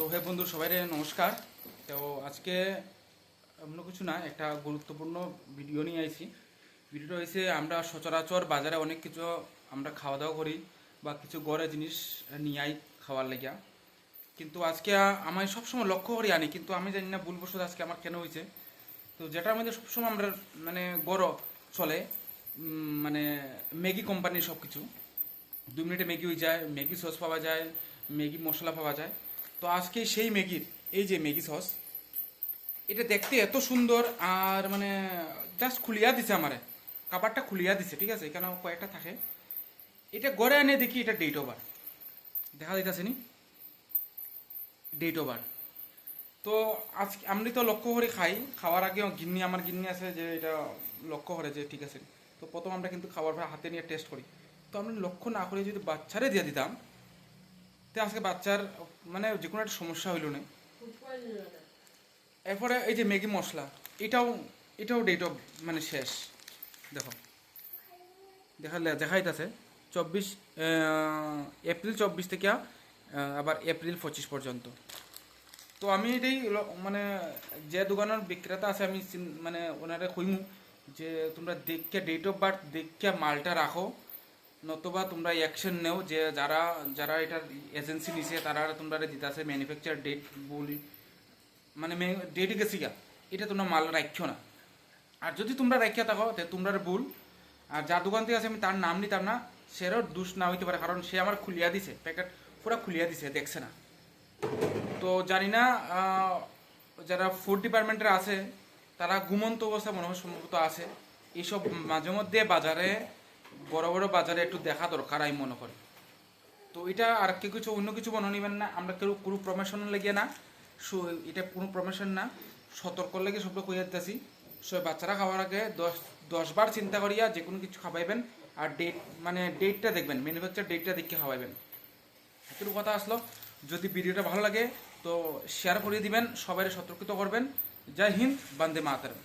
তো হে বন্ধু, সবাই নমস্কার। তো আজকে অন্য কিছু না, একটা গুরুত্বপূর্ণ ভিডিও নিয়ে আইছি। ভিডিওটা হয়েছে আমরা সচরাচর বাজারে অনেক কিছু আমরা খাওয়া দাওয়া করি বা কিছু গড়ে জিনিস নিয়ে আই খাওয়ার লাগিয়া। কিন্তু আজকে আমি সবসময় লক্ষ্য করি আনি, কিন্তু আমি জানি না ভুলবশত আজকে আমার কেন হয়েছে তো যেটার মধ্যে সবসময় আমরা মানে গড় চলে মানে ম্যাগি কোম্পানির সব কিছু দু মিনিটে ম্যাগি হয়ে যায়, ম্যাগি সস পাওয়া যায়, ম্যাগি মশলা পাওয়া যায়। তো আজকে সেই ম্যাগির এই যে ম্যাগি সস, এটা দেখতে এত সুন্দর আর মানে জাস্ট খুলিয়া দিছে আমারে। কাবারটা খুলিয়া দিছে, ঠিক আছে? এখানে কয়েকটা থাকে। এটা গড়ে এনে দেখি এটা ডেট ওভার দেখা দিতেছে নি? ডেট ওভার তো আজ আমি তো লক্ষ্য করে খাই। খাওয়ার আগে গিন্নি, আমার গিন্নি আছে যে এটা লক্ষ্য করে যে ঠিক আছে। তো প্রথম আমরা কিন্তু খাবার হাতে নিয়ে টেস্ট করি। তো আমরা লক্ষ্য না করে যদি বাচ্চারে দিয়ে দিতাম তো আজকে বাচ্চার মানে যে কোনো একটা সমস্যা হইল না। এরপরে এই যে ম্যাগি মশলা, এটাও এটাও ডেট অফ মানে শেষ। দেখো। দেখালে দেখাইতেছে, চব্বিশ এপ্রিল চব্বিশ থেকে আবার এপ্রিল পঁচিশ পর্যন্ত। তো আমি এটাই মানে যে দোকানের বিক্রেতা আছে, আমি মানে ওনারে কইমু যে তোমরা দেখকে ডেট অফ বার্থ দেখকে মালটা রাখো। নতুবা তোমরা অ্যাকশন নেও যে যারা যারা এটার এজেন্সি নিছে, তারা তোমরা দিতেছে ম্যানুফ্যাকচার ডেট বলি। মানে ডেট গেছি গা। এটা তোমরা মাল রাখিও না। আর যদি তোমরা রাখিয়া থাকো, তে তোমরা ভুল। আর যা দোকান থেকে আছে, আমি তার নাম নিতাম না। সেরও দুষ না হইতে পারে, কারণ সে আমার খুলিয়া দিছে। প্যাকেট পুরো খুলিয়া দিছে, দেখছে না। তো জানি না যারা ফুড ডিপার্টমেন্টের আছে, তারা ঘুমন্ত অবস্থা মনে হয় সম্ভবত আছে। এইসব মাঝে মধ্যে বাজারে বড় বড় বাজারে একটু দেখা দরকার আমি মনে করি। তো এটা আর কেউ কিছু অন্য কিছু মনে নিবেন না, আমরা কেউ কোনো প্রমোশন লেগে না এটা কোনো প্রমোশন না, সতর্ক লেগে সবটা কইয়া দিতেছি। সো বাচ্চারা খাওয়ার আগে দশ দশ বার চিন্তা করিয়া যে কোনো কিছু খাওয়াইবেন, আর ডেট মানে ডেটটা দেখবেন ম্যানুফ্যাকচার ডেটটা দেখে খাওয়াইবেন। এতটুকু কথা আসলো। যদি ভিডিওটা ভালো লাগে, তো শেয়ার করে দিবেন সবাই সতর্কিত করবেন। জয় হিন্দ, বন্দে মাতরম।